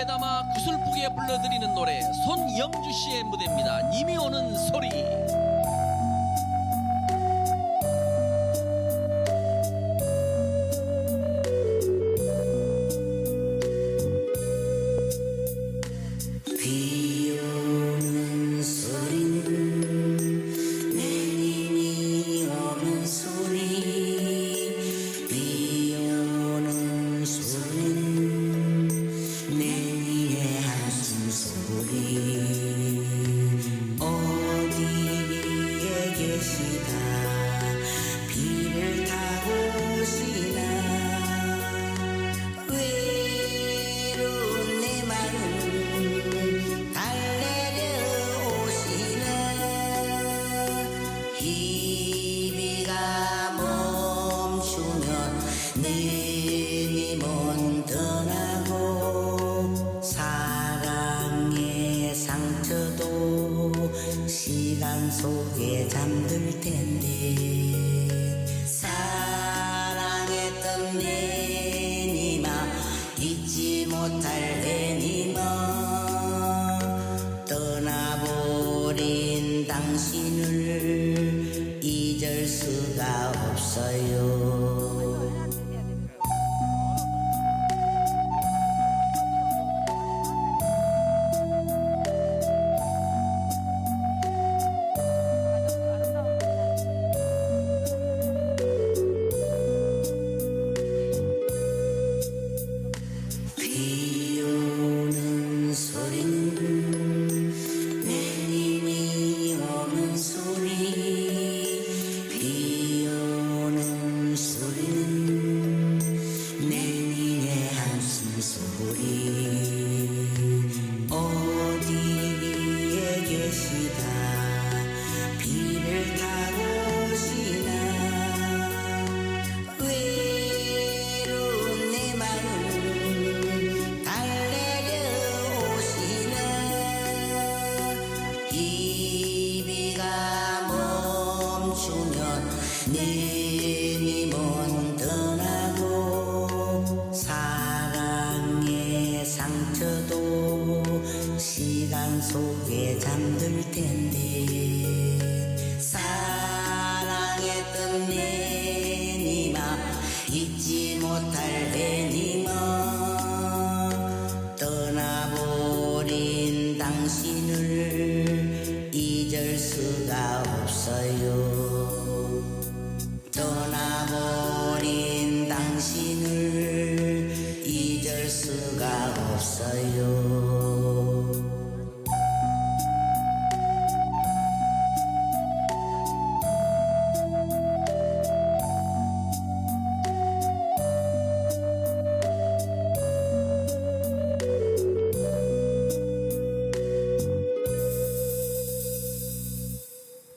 귀에 담아 구슬프게 불러드리는 노래 손영주 씨의 무대입니다. 님이 오는 소리. 시간 속에 잠들 텐데. 사랑했던 내 니마 잊지 못할 내 니마. 떠나버린 당신을 잊을 수가 없어요 소리 이 비가 멈추면 내님은 떠나고 사랑의 상처도 시간 속에 잠들 텐데 사랑했던 내 니마 잊지 못할 내 니마 수가 없어요. 떠나버